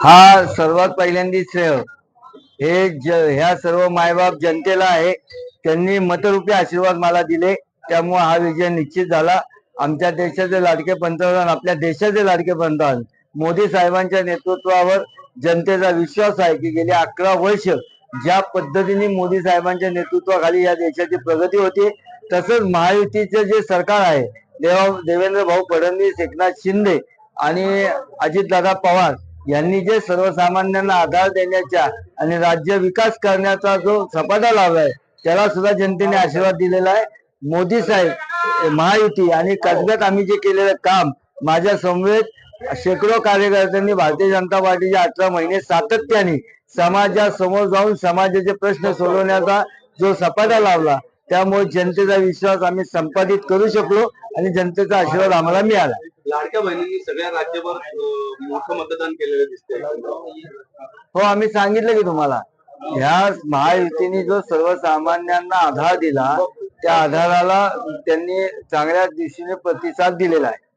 हा सर्वात पहिल्यांदी श्रेय हे ह्या सर्व मायबाप जनतेला आहे. त्यांनी मतरूपी आशीर्वाद मला दिले. त्यामुळे हा विजय निश्चित झाला. आमच्या देशाचे लाडके पंतप्रधान आपल्या देशाचे लाडके पंतप्रधान मोदी साहेबांच्या नेतृत्वावर जनतेचा विश्वास आहे की गेली अकरा वर्ष ज्या पद्धतीने मोदी साहेबांच्या नेतृत्वाखाली या देशाची प्रगती होती तसंच महायुतीचे जे सरकार आहे देवा देवेंद्र भाऊ फडणवीस एकनाथ शिंदे आणि अजितदादा पवार यांनी जे सर्वसामान्यांना आधार देण्याच्या आणि राज्य विकास करण्याचा जो सपाटा लावलाय त्याला सुद्धा जनतेने आशीर्वाद दिलेला आहे. मोदी साहेब महायुती आणि कसब्यात आम्ही जे केलेलं काम माझ्या समवेत शेकडो कार्यकर्त्यांनी भारतीय जनता पार्टीचे अठरा महिने सातत्याने समाजासमोर जाऊन समाजाचे प्रश्न सोडवण्याचा जो सपाटा लावला त्यामुळे जनतेचा विश्वास आम्ही संपादित करू शकलो आणि जनतेचा आशीर्वाद आम्हाला मिळाला. लाडक्या बहिणींनी सगळ्या राज्यभर मोठं मतदान केलेलं दिसतंय. हो आम्ही सांगितलं की तुम्हाला. ह्या महायुतीने जो सर्वसामान्यांना आधार दिला त्या आधाराला त्यांनी चांगल्या दिशेने प्रतिसाद दिलेला आहे.